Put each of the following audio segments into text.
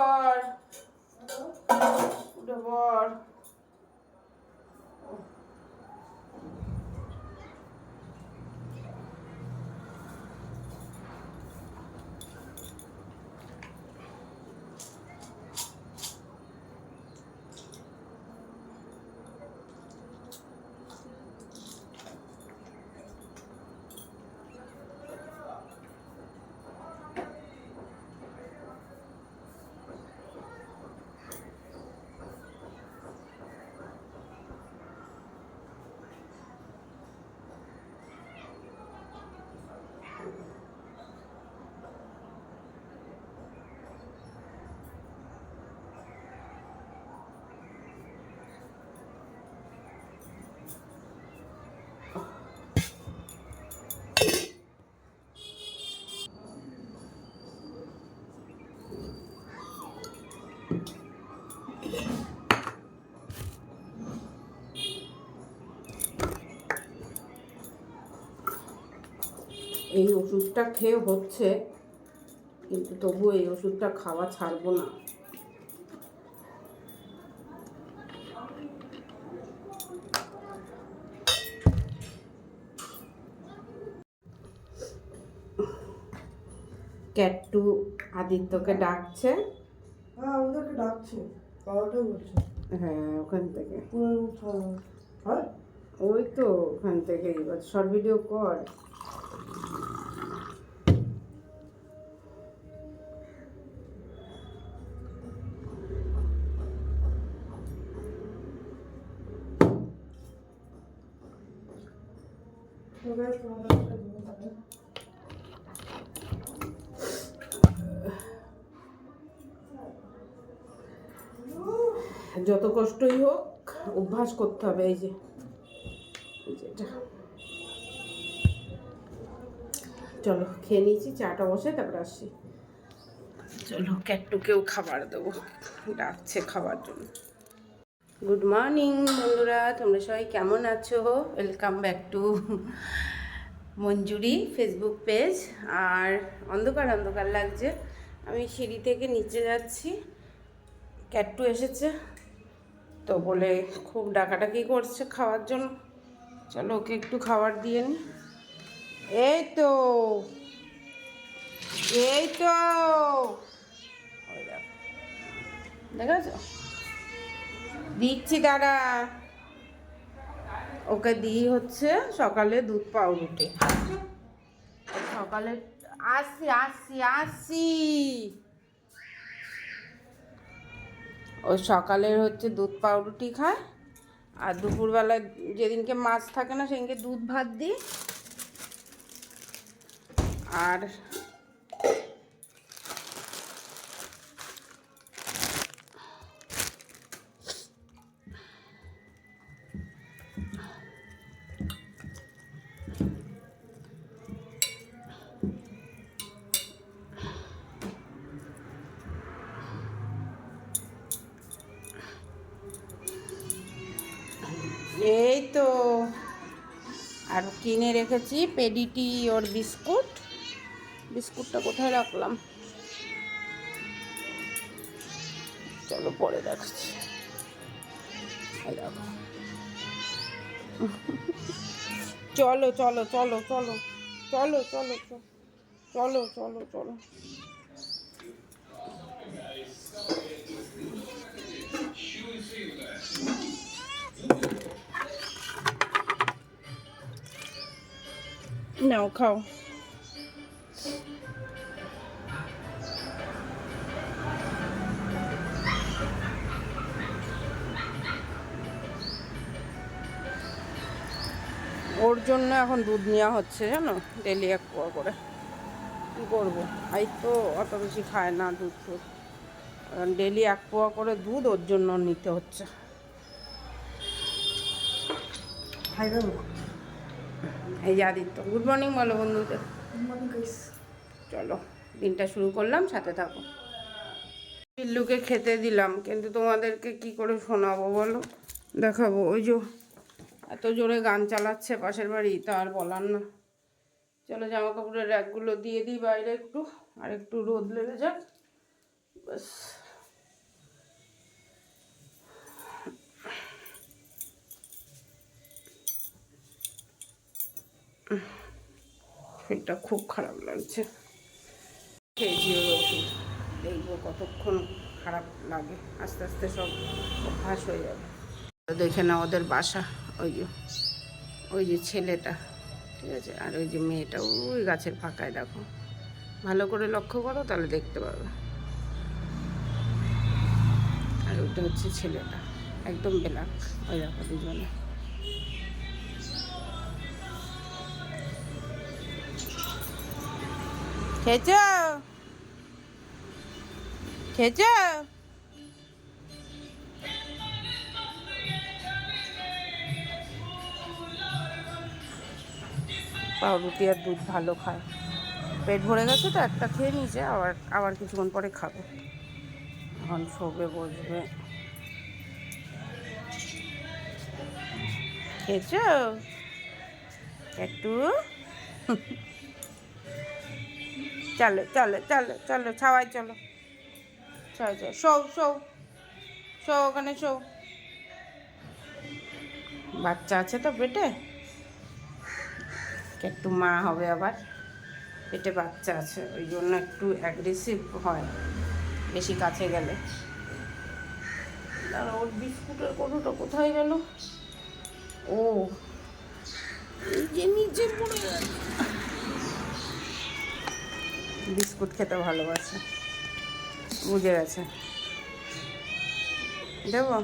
বাবা এই ওষুধটা খেয়ে হচ্ছে কিন্তু তবু এই ওষুধটা খাওয়া ছাড়বো না। ক্যাট্টু আদিত্যকে ডাকছে। হ্যাঁ আমাদেরকে ডাকছে বাবাটাই বলছে হ্যাঁ ওখান থেকে। হ্যাঁ? ওই তো ওখান থেকে এবার শর্ট ভিডিও কর। যত কষ্টই হোক, অভ্যাস করতে হবে, এই যে। চলো, খেয়ে নিয়েছি, চাটা বসে, তারপর আসছি। চলো, ক্যাটটুকেও খাবার দেবো। ডাকছে খাবার জন্য। গুড মর্নিং বন্ধুরা। তোমরা সবাই কেমন আছো? Welcome back to Manjuri Facebook page আর অন্ধকার অন্ধকার লাগছে। আমি সিঁড়ি থেকে নিচে যাচ্ছি। ক্যাট্টু এসেছে তো বলে খুব ডাকাডাকি করছে খাওয়ার জন্য। চলো ওকে একটু খাবার দিয়ে নি। এই তো এই তো। দেখো। দিচ্ছি দাঁড়া। ওকে দিই হচ্ছে সকালে দুধ পাউরুটি। সকালে আসছি আসছি আসছি। ও সকালের হচ্ছে দুধ পাউরুটি খায়। আর দুপুরবেলা যেদিনকে মাছ থাকে না, সেদিনকে দুধ ভাত দিই। আর রেখেছি পেডিটি ওর বিস্কুট। বিস্কুটটা কোথায় রাখলাম? চলো পরে রাখছি চলো চলো চলো চলো চলো চলো চলো চলো চলো চলো। নাও খাও ওর জন্য এখন দুধ নেওয়া হচ্ছে জানো? ডেলি এক পোয়া করে। কী করব? এই তো অত বেশি খায় না দুধ ফুধ ডেলি এক পোয়া করে দুধ ওর জন্য নিতে হচ্ছে। এই যে আদিত্য গুড মর্নিং বলো বন্ধুদের। চলো দিনটা শুরু করলাম সাথে থাকো। পিল্লুকে খেতে দিলাম কিন্তু তোমাদেরকে কি করে শোনাবো বলো? দেখাবো ওই যে এত জোরে গান চালাচ্ছে পাশের বাড়ি তা আর বলার না। চলো জামা কাপড়ের র্যাকগুলো দিয়ে দিই বাইরে একটু আর একটু রোদ লেগে যাক। ব্যাস। শরীরটা খুব খারাপ লাগছে। খেয়েছি ওই ওষুধ দেখব কতক্ষণ খারাপ লাগে। আস্তে আস্তে সব অভ্যাস হয়ে যাবে। দেখে না ওদের বাসা, ওই যে ওই যে ছেলেটা, ঠিক আছে? আর ওই যে মেয়েটা, ওই গাছের ফাঁকায়, দেখো। ভালো করে লক্ষ্য করো, তাহলে দেখতে পাবে। আর ওইটা হচ্ছে ছেলেটা, একদম ব্ল্যাক, ওই দেখো দুজনে। খেয়েছ? খেয়েছ? পাউরুটি আর দুধ ভালো খায়। পেট ভরে গেছে তো, একটা খেয়ে নিয়েছে, আবার আবার কিছুক্ষণ পরে খাবে। এখন শোবে, বসবে। খেয়েছ? একটু? চলো চলো চলো চলো ছাওয়াই চলো। চলো চলো। শো শো শো ওখানে শো বাচ্চা আছে তো পেটে? একটু মা হবে আবার। পেটে বাচ্চা আছে, ওই জন্য একটু অ্যাগ্রেসিভ হয়, বেশি কাছে গেলে। দাঁড়া ওর বিস্কুটের কৌটোটা কোথায় গেল? ও, এই যে নিচে পড়ে গেল। বিস্কুট খেতে ভালোবাসে। বুঝে গেছে। দেবো?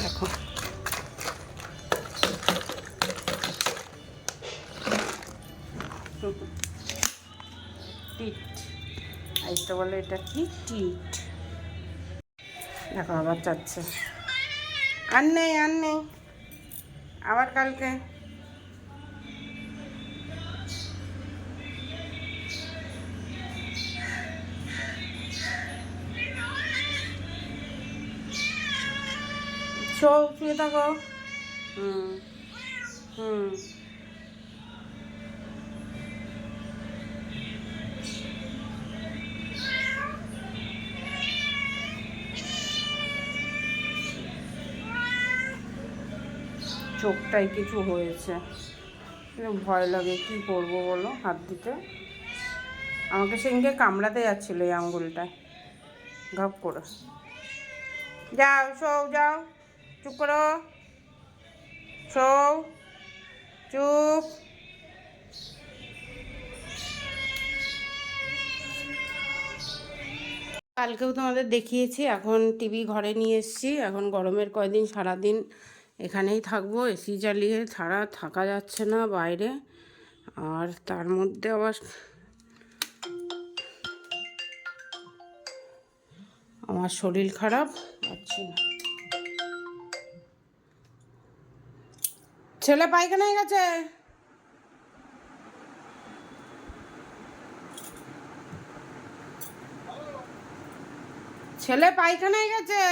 দেখো। টিট। বলে এটা কি? টিট। দেখো, আবার চাচ্ছে আর নেই আর নেই। আবার কালকে। শো শুয়ে থাকো। হুম। হুম। চোখটায় কিছু হয়েছে। ভয় লাগে, কি করব বলো? হাত দিতে। আমাকে সেদিনকে কামড়াতে যাচ্ছিল এই আঙ্গুলটায়। ঘপ করে। যাও শো যাও। চুপ করো। শো চুপ। কালকেও তোমাদের দেখিয়েছি, এখন টিভি ঘরে নিয়ে এসেছি। এখন গরমের কয়দিন? সারাদিন এখানেই থাকব, এসি চালিয়ে ছাড়া থাকা যাচ্ছে না বাইরে। আর তার মধ্যে আবার আমার শরীর খারাপ পাচ্ছি না। ছেলে পায়খানায় গেছে? ছেলে পায়খানায় গেছে?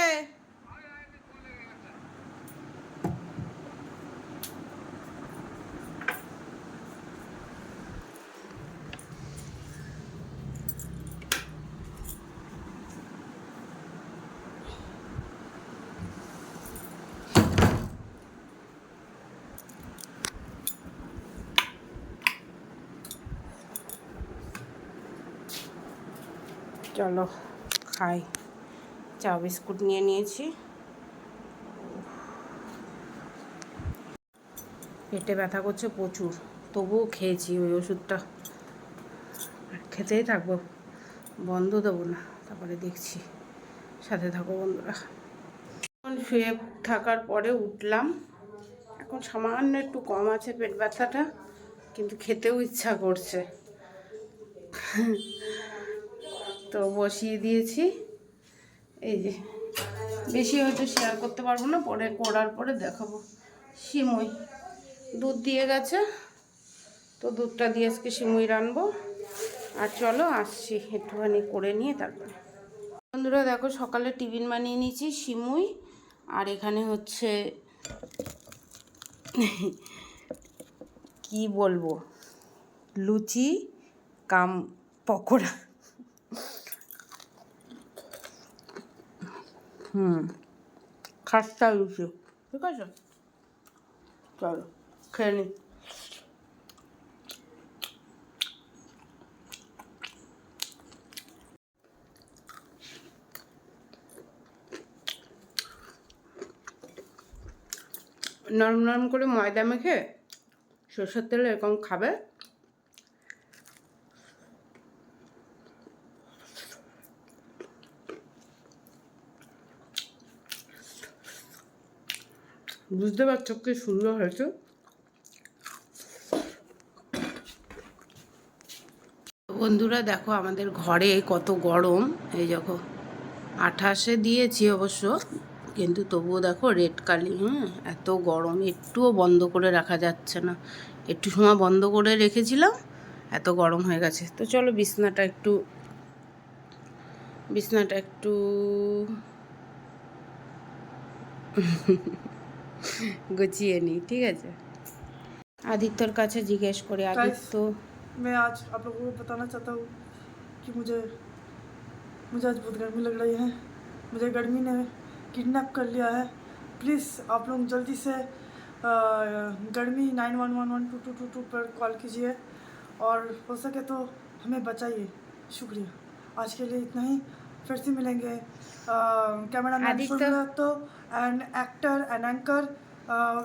চলো খাই। চা, বিস্কুট নিয়ে নিয়েছি। পেটে ব্যথা করছে প্রচুর, তবুও খেয়েছি ওই ওষুধটা। খেতেই থাকব, বন্ধ দেবো না, তারপরে দেখছি। সাথে থাকো বন্ধুরা। এখন শুয়ে থাকার পরে উঠলাম। এখন সামান্য একটু কম আছে পেট ব্যথাটা, কিন্তু খেতেও ইচ্ছা করছে। তো বসিয়ে দিয়েছি। এই যে, বেশি হয়তো শেয়ার করতে পারব না, পরে করার পরে দেখাবো। সিমুই, দুধ দিয়ে গেছে। তো দুধটা দিয়ে আজকে সিমুই রানবো আর চলো আসছি, একটুখানি করে নিয়ে তারপরে। বন্ধুরা দেখো, সকালে টিফিন বানিয়ে নিয়েছি সিমুই। আর এখানে হচ্ছে, কি বলব? লুচি, কাম, পকোড়া। হুম। খাস্তা লুচি। ঠিক আছে? চলো, খেয়ে নি। নরম নরম করে ময়দা মেখে সরষের তেলে এরকম খাবে। বুঝতে পারছ কি সুন্দর হয়েছে? বন্ধুরা, দেখো আমাদের ঘরে কত গরম। এই দেখো, আঠাশে দিয়েছি অবশ্য, কিন্তু তবুও দেখো রেড কালি হ্যাঁ এত গরম, একটুও বন্ধ করে রাখা যাচ্ছে না। একটু সময় বন্ধ করে রেখেছিলাম, এত গরম হয়ে গেছে। তো চলো বিছনাটা একটু বিছনাটা একটু গুছিয়ে নিই ঠিক আছে আদিত্যর কাছে জিজ্ঞেস করে আদিত্য मैं आज आप लोगों को बताना चाहता हूँ कि मुझे मुझे आज बहुत गर्मी लग रही है मुझे गर्मी ने किडनैप कर लिया है प्लीज़ आप लोग जल्दी से अ, गर्मी nine one one one two two two two पर कॉल कीजिए और हो सके तो हमें बचाइए शुक्रिया आज के लिए इतना ही फिर से मिलेंगे cameraman Aditya. Dutta and actor and anchor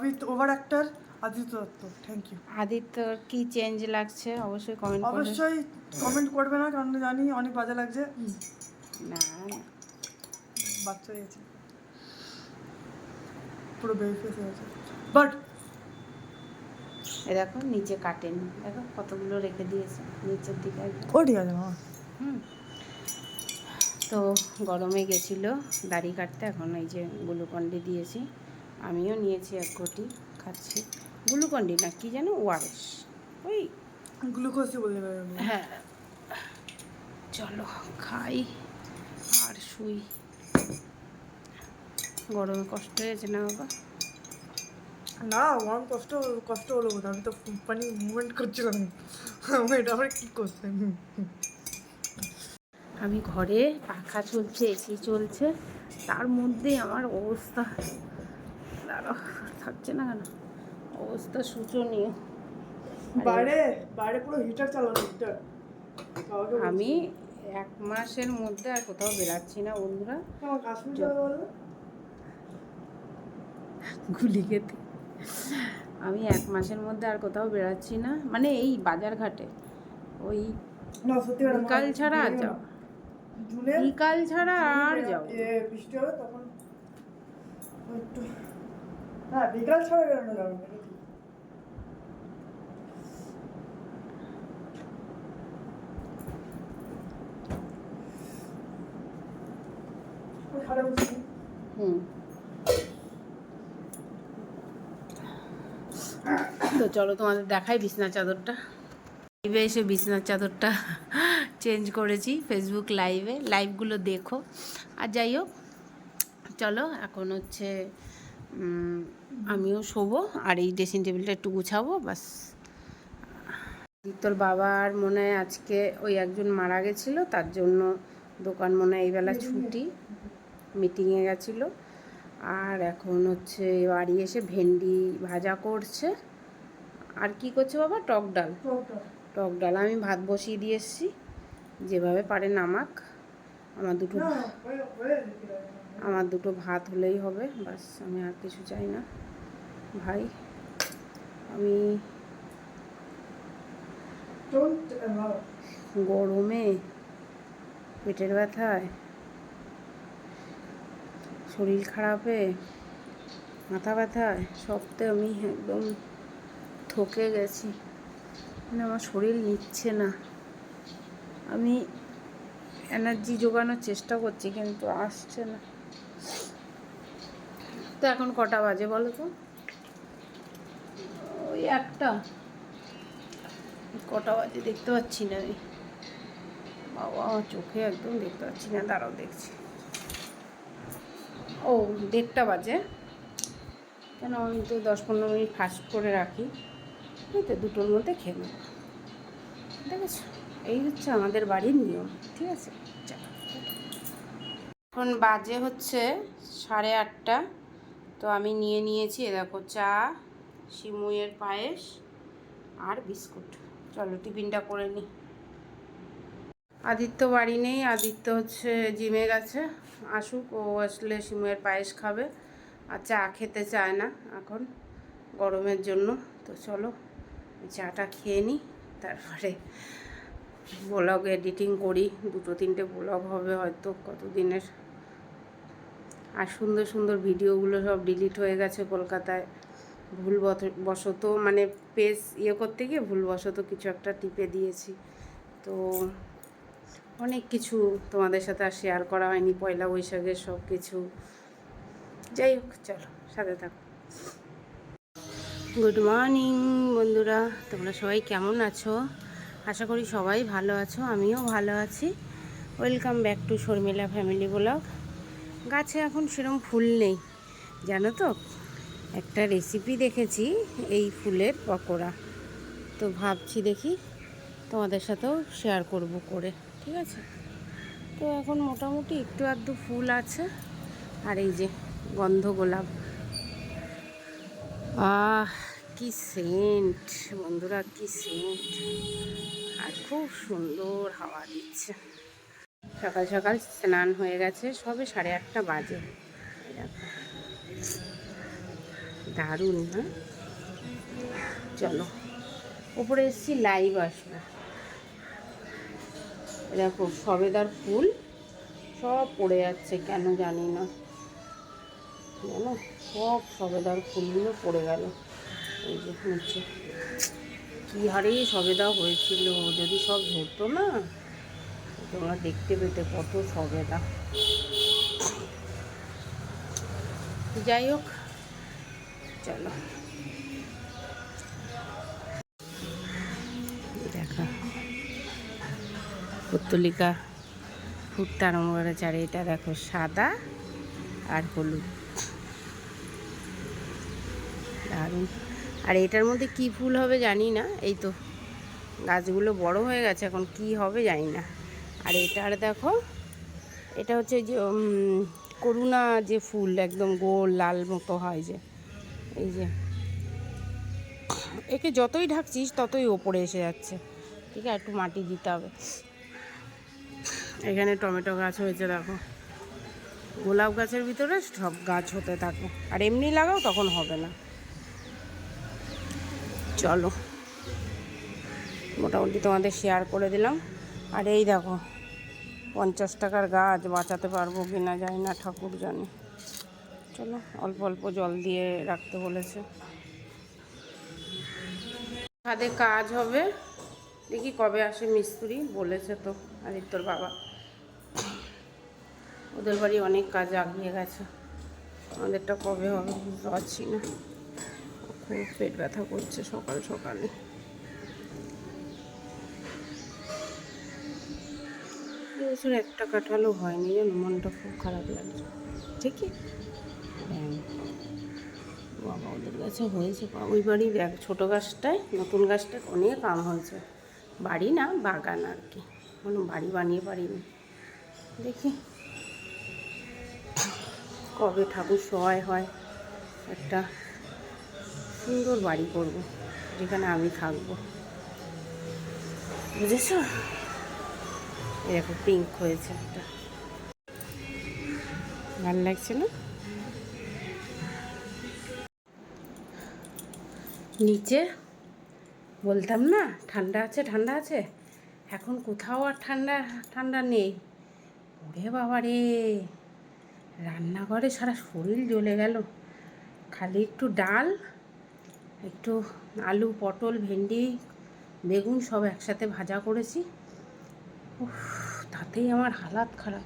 with over actor Aditya Dutta thank you আদিত্যর কি চেঞ্জ লাগছে অবশ্যই কমেন্ট করবে অবশ্যই কমেন্ট করবে না কারণ জানি অনেক বাজে লাগছে না না বাচ্চা হয়ে গেছে পুরো বেবি ফেস হয়ে গেছে বাট এ দেখো নিচে কাটেনি দেখো কতগুলো রেখে দিয়েছে নিচের দিকে একদম। ও ঠিক আছে মামা হুম তো গরমে গেছিল দাড়ি কাটতে এখন এই যে গ্লুকন্ডি দিয়েছি। আমিও নিয়েছি এক ঘটি খাচ্ছি। গ্লুকন্ডি না কি যেন ওয়ারেস। ওই গ্লুকোজই বলে হ্যাঁ। চলো খাই আর শুই। গরমে কষ্ট হয়েছে না বাবা? না আমার কষ্ট কষ্ট হলো আমি তো পানি মুভমেন্ট করছিলাম। এটা আবার কী করছে আমি ঘরে পাখা চলছে এসি চলছে তার মধ্যে আমার অবস্থা থাকছে না কেন? অবস্থা শোচনীয়। বাইরে বাইরে পুরো হিটার চালানো হিটার আমি এক মাসের মধ্যে আর কোথাও বেরাচ্ছি না বন্ধুরা। গুলি খেতে। আমি এক মাসের মধ্যে আর কোথাও বেরাচ্ছি না। মানে এই বাজার ঘাটে ওই বিকাল ছাড়া আর জুনে বিকাল ছাড়া আর যাও। বৃষ্টি হবে তখন একটু হ্যাঁ বিকাল ছাড়া বেরোনো যাবে। হুম। তো চলো তোমাদের দেখাই বিছনা চাদরটা। এসে বিছনার চাদরটা চেঞ্জ করেছি ফেসবুক লাইভে লাইভগুলো দেখো। আর যাই হোক চলো এখন হচ্ছে আমিও শোবো আর এই ড্রেসিং টেবিলটা একটু গুছাবো বাস তোর বাবার মনে হয় আজকে ওই একজন মারা গেছিল তার জন্য দোকান মনে হয় এইবেলা ছুটি মিটিংয়ে গেছিল। আর এখন হচ্ছে বাড়ি এসে ভেন্ডি ভাজা করছে। আর কি করছে বাবা? টক ডাল। টক ডাল। আমি ভাত বসিয়ে দিয়ে এসেছি। যেভাবে পারে নামাক। আমার দুটো? আমার দুটো ভাত হলেই হবে বাস আমি আর কিছু চাই না। ভাই আমি গরমে পেটের ব্যথায় শরীর খারাপে মাথা ব্যথায় সবতে আমি একদম থকে গেছি। মানে আমার শরীর নিচ্ছে না। আমি এনার্জি জোগানোর চেষ্টা করছি, কিন্তু আসছে না। তো এখন কটা বাজে বলো তো? ওই একটা। কটা বাজে দেখতে পাচ্ছি না আমি। বাবা, চোখে একদম দেখতে পাচ্ছি না, দাঁড়াও দেখছি। ও, দেড়টা বাজে। কেন আমি তো দশ পনেরো মিনিট ফাস্ট করে রাখি। এই তো দুটোর মধ্যে খেয়ে নেব। দেখেছ? এই হচ্ছে আমাদের বাড়ির নিয়ম, ঠিক আছে। এখন বাজে হচ্ছে সাড়ে আটটা, তো আমি নিয়ে নিয়েছি দেখো চা শিমুয়ের পায়েস আর বিস্কুট। চলো টিফিনটা করে নিই আদিত্য বাড়ি নেই, আদিত্য হচ্ছে জিমে গেছে, আসুক, ও আসলে শিমুয়ের পায়েস খাবে আর চা খেতে চায় না এখন গরমের জন্য, তো চলো চাটা খেয়ে নিই তারপরে ব্লগ এডিটিং করি। দুটো তিনটে ব্লগ হবে হয়তো কতদিনের। আর সুন্দর সুন্দর ভিডিওগুলো সব ডিলিট হয়ে গেছে কলকাতায়। ভুল বশত মানে পেজ ইয়ে করতে গিয়ে ভুলবশত কিছু একটা টিপে দিয়েছি। তো অনেক কিছু তোমাদের সাথে আর শেয়ার করা হয়নি, পয়লা বৈশাখের সব কিছু। যাই হোক, চলো, সাথে থাকো। গুড মর্নিং বন্ধুরা, তোমরা সবাই কেমন আছো? আশা করি সবাই ভালো আছো, আমিও ভালো আছি। Welcome back to Sharmila family blog গাছে এখন সেরকম ফুল নেই, জানো তো? একটা রেসিপি দেখেছি, এই ফুলের পকোড়া। তো ভাবছি দেখি তোমাদের সাথেও শেয়ার করব করে, ঠিক আছে? তো এখন মোটামুটি একটু আধটু ফুল আছে, আর এই যে গন্ধ গোলাপ আহ, কি সেন্ট বন্ধুরা, কি সেন্ট খুব সুন্দর হাওয়া দিচ্ছে। সকাল সকাল স্নান হয়ে গেছে, সবে সাড়ে আটটা বাজে। দারুণ না চলো উপরে এসছি লাইভ আসবে। দেখো, সবেদার ফুল সব পড়ে যাচ্ছে, কেন জানি না। জানো? সব সবেদার ফুলগুলো পড়ে গেল। এই যে নিচে। কী হারে সবেদা হয়েছিল, যদি সব ধরতো না, তোমরা দেখতে পেতে কত সবেদা। যাই হোক, চলো। দেখো, পুত্তলিকা ফুটতে আরম্ভ আর এটা দেখো সাদা আর হলুদ। দারুণ। আর এটার মধ্যে কি ফুল হবে জানি না। এই তো গাছগুলো বড় হয়ে গেছে, এখন কি হবে জানি না। আর এটার দেখো, এটা হচ্ছে যে করুণা যে ফুল, একদম গোল লাল মতো হয় যে, এই যে। একে যতই ঢাকছিস ততই ওপরে এসে যাচ্ছে, ঠিক আছে? একটু মাটি দিতে হবে। এখানে টমেটো গাছ হয়েছে, দেখো। গোলাপ গাছের ভিতরে সব গাছ হতে থাকে আর এমনি লাগাও, তখন হবে না। চলো। মোটামুটি তোমাদের শেয়ার করে দিলাম। আর এই দেখো, পঞ্চাশ টাকার গাছ, বাঁচাতে পারব কি না জানি না ঠাকুর জানে। চলো, অল্প অল্প জল দিয়ে রাখতে বলেছে। ছাদে কাজ হবে। দেখি কবে আসে মিস্ত্রি, বলেছে তো, আদিত্যর বাবা। ওদের বাড়ি অনেক কাজ আগিয়ে গেছে। আমাদেরটা কবে হবে বুঝতে পারছি না। খুব পেট ব্যথা করছে সকাল সকালে। এবছর একটা কাঁঠালও হয়নি, জানো? মনটা খুব খারাপ লাগছে। ঠিকই হ্যাঁ। বাবা, ওদের গাছে হয়েছে। ওই বাড়ির এক ছোটো গাছটায়, নতুন গাছটায় অনেক আম হয়েছে। বাড়ি না, বাগান আর কি। কোনো বাড়ি বানিয়ে পারিনি। দেখি। কবে ঠাকুর সহায় হয়, একটা সুন্দর বাড়ি করব, যেখানে আমি থাকব। বুঝেছ? এরকম পিঙ্ক হয়েছে একটা। ভালো লাগছে না? নিচে বলতাম না, ঠান্ডা আছে ঠান্ডা আছে। এখন কোথাও আর ঠান্ডা ঠান্ডা নেই। ওরে বাবা রে! রান্নাঘরে সারা শরীর জ্বলে গেল। খালি একটু ডাল একটু আলু পটল ভেন্ডি বেগুন সব একসাথে ভাজা করেছি। উফ, তাতেই আমার হালাত খারাপ।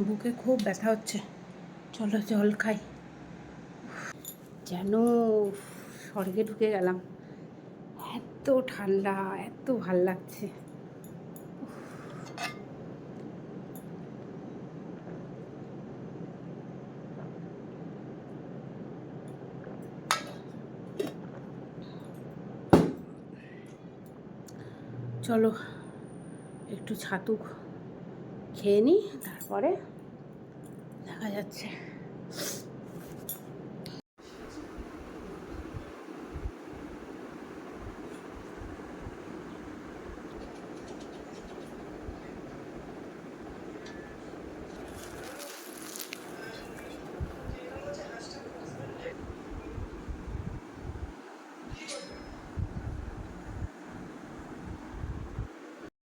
বুকে খুব ব্যথা হচ্ছে। চলো জল খাই। যেন স্বর্গে ঢুকে গেলাম। এত ঠান্ডা এত ভালো লাগছে। চলো একটু ছাতু খেয়ে নিই তারপরে দেখা যাচ্ছে।